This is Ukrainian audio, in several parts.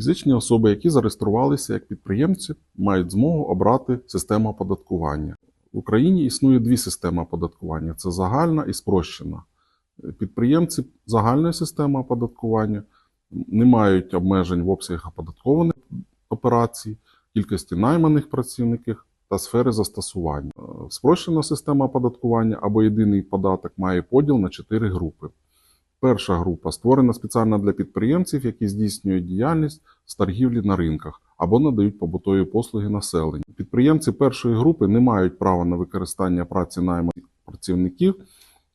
Фізичні особи, які зареєструвалися як підприємці, мають змогу обрати систему оподаткування. В Україні існує дві системи оподаткування: це загальна і спрощена. Підприємці загальної системи оподаткування не мають обмежень в обсягах оподаткованих операцій, кількості найманих працівників та сфери застосування. Спрощена система оподаткування або єдиний податок має поділ на чотири групи. Перша група створена спеціально для підприємців, які здійснюють діяльність з торгівлі на ринках або надають побутові послуги населенню. Підприємці першої групи не мають права на використання праці найманих працівників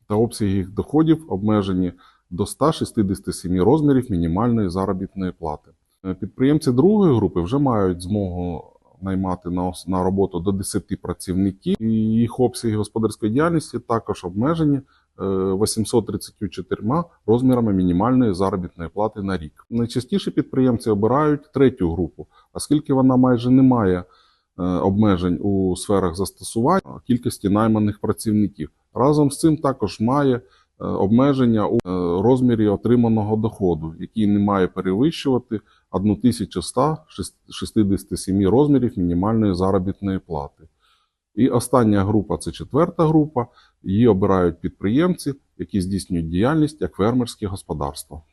та обсяги їх доходів обмежені до 167 розмірів мінімальної заробітної плати. Е, Підприємці другої групи вже мають змогу наймати на, на роботу до 10 працівників, і їх обсяги господарської діяльності також обмежені 834 розмірами мінімальної заробітної плати на рік. Найчастіше підприємці обирають третю групу, оскільки вона майже не має е, обмежень у сферах застосування кількості найманих працівників. Разом з цим також має е, обмеження у е, розмірі отриманого доходу, який не має перевищувати 1167 розмірів мінімальної заробітної плати. І остання група це четверта група. Її обирають підприємці, які здійснюють діяльність як фермерське господарство.